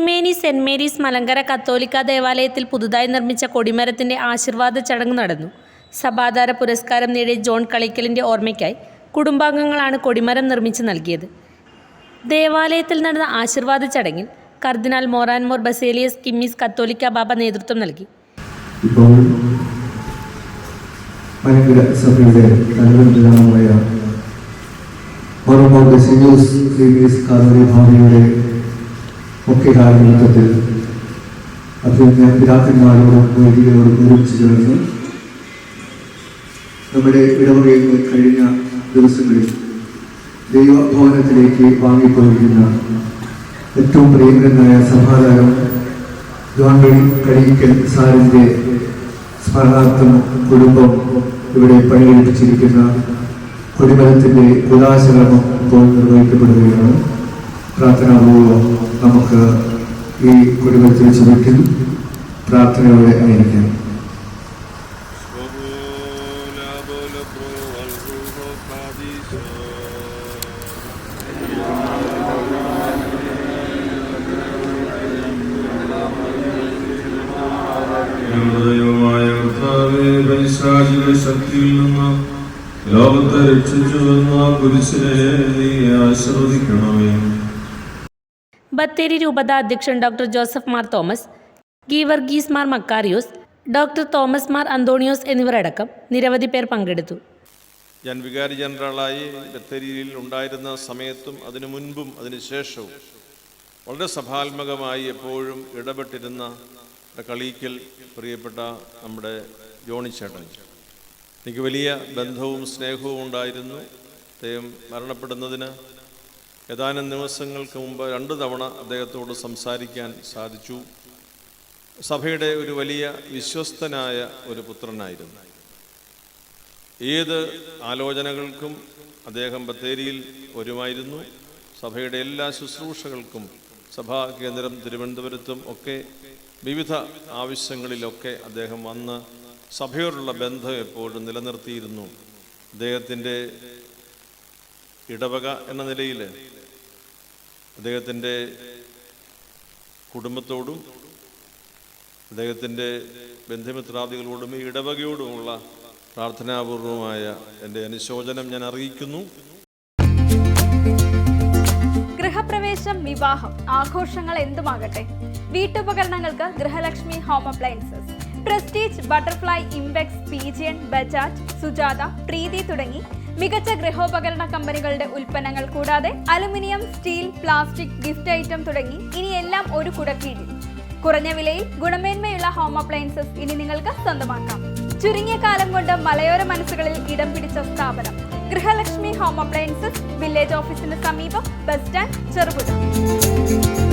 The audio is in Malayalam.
തിരുമേനി സെന്റ് മേരീസ് മലങ്കര കത്തോലിക്ക ദേവാലയത്തിൽ പുതുതായി നിർമ്മിച്ച കൊടിമരത്തിന്റെ ആശീർവാദ ചടങ്ങ് നടന്നു. സഭാധാര പുരസ്കാരം നേടിയ ജോൺ കളിക്കലിന്റെ ഓർമ്മയ്ക്കായി കുടുംബാംഗങ്ങളാണ് കൊടിമരം നിർമ്മിച്ച് നൽകിയത്. ദേവാലയത്തിൽ നടന്ന ആശീർവാദ ചടങ്ങിൽ കർദിനാൾ മോറാൻമോർ ബസേലിയസ് കിമ്മിസ് കത്തോലിക്ക ബാബ നേതൃത്വം നൽകി. ഇപ്പോൾ മുഖ്യ കാരണത്വത്തിൽ അഭിനയ പിതാക്കന്മാരോടും വൈദികരോടും ഒരുമിച്ച് ചേർന്ന് നമ്മുടെ ഇടവകയിൽ കഴിഞ്ഞ ദിവസങ്ങളിൽ ദൈവഭവനത്തിലേക്ക് വാങ്ങിപ്പോയിരിക്കുന്ന ഏറ്റവും പ്രിയങ്കരനായ സഭാതാരം ജോൺ കഴിക്കൽ സാറിന്റെ സ്മരണാർത്ഥം കുടുംബം ഇവിടെ പണിയെടുപ്പിച്ചിരിക്കുന്ന കൊടിമരത്തിന്റെ ഉദാശകർമ്മം ഇപ്പോൾ നിർവഹിക്കപ്പെടുകയാണ്. പ്രാർത്ഥനാപൂർവം നമുക്ക് ഈ കൊടിമരത്തിന് ചുവട്ടിൽ പ്രാർത്ഥനയോടെ ആയിരിക്കാം. ശക്തിയിൽ നിന്ന് ലോകത്തെ രക്ഷിച്ചു വന്ന കുരിശിനെ നീ ആശീർവദിക്കണമേ. ബത്തേരി രൂപത അധ്യക്ഷൻ doctor Joseph Mar Thomas Geevarghese Mar Makarios doctor Thomas Mar Antonios എന്നിവരടക്കം നിരവധി പേർ പങ്കെടുത്തു. ഞാൻ വികാരി ജനറലായി ബത്തേരിയിൽ ഉണ്ടായിരുന്ന സമയത്തും അതിനു മുൻപും അതിനുശേഷവും വളരെ സഭാത്മകമായി എപ്പോഴും ഇടപെട്ടിരുന്ന കളീക്കൽ പ്രിയപ്പെട്ട നമ്മുടെ ജോണി ചേട്ടൻ. എനിക്ക് വലിയ ബന്ധവും സ്നേഹവും ഉണ്ടായിരുന്നു. അദ്ദേഹം മരണപ്പെടുന്നതിന് ഏതാനും ദിവസങ്ങൾക്ക് മുമ്പ് രണ്ട് തവണ അദ്ദേഹത്തോട് സംസാരിക്കാൻ സാധിച്ചു. സഭയുടെ ഒരു വലിയ വിശ്വസ്തനായ ഒരു പുത്രനായിരുന്നു. ഏത് ആലോചനകൾക്കും അദ്ദേഹം ബത്തേരിയിൽ വരുമായിരുന്നു. സഭയുടെ എല്ലാ ശുശ്രൂഷകൾക്കും സഭാ കേന്ദ്രം തിരുവനന്തപുരത്തും ഒക്കെ വിവിധ ആവശ്യങ്ങളിലൊക്കെ അദ്ദേഹം വന്ന് സഭയോടുള്ള ബന്ധം എപ്പോഴും നിലനിർത്തിയിരുന്നു. അദ്ദേഹത്തിന്റെ ഇടവക എന്ന നിലയിൽ അദ്ദേഹത്തിന്റെ കുടുംബത്തോടും അദ്ദേഹത്തിന്റെ ബന്ധുമിത്രാദികളോടും ഈ ഇടവകയോടുമുള്ള പ്രാർത്ഥനാപൂർവമായ എന്റെ അനുശോചനം ഞാൻ അറിയിക്കുന്നു. ഗൃഹപ്രവേശം വിവാഹം ആഘോഷങ്ങൾ എന്തുമാകട്ടെ? വീട്ടുപകരണങ്ങൾക്ക് Grihalakshmi home appliances Prestige Butterfly Impex Pigeon Bajaj Sujata Preethi തുടങ്ങി മികച്ച ഗൃഹോപകരണ കമ്പനികളുടെ ഉൽപ്പന്നങ്ങൾ കൂടാതെ aluminium steel plastic gift item തുടങ്ങി ഇനിയെല്ലാം ഒരു കുടക്കീഴിൽ. കുറഞ്ഞ വിലയിൽ ഗുണമേന്മയുള്ള ഹോം അപ്ലയൻസസ് ഇനി നിങ്ങൾക്ക് സ്വന്തമാക്കാം. ചുരുങ്ങിയ കാലം കൊണ്ട് മലയോര മനസ്സുകളിൽ ഇടം പിടിച്ച സ്ഥാപനം. ഗൃഹലക്ഷ്മി ഹോം അപ്ലയൻസസ് വില്ലേജ് ഓഫീസിന് സമീപം ബസ് സ്റ്റാൻഡ് ചെറുപുഴ.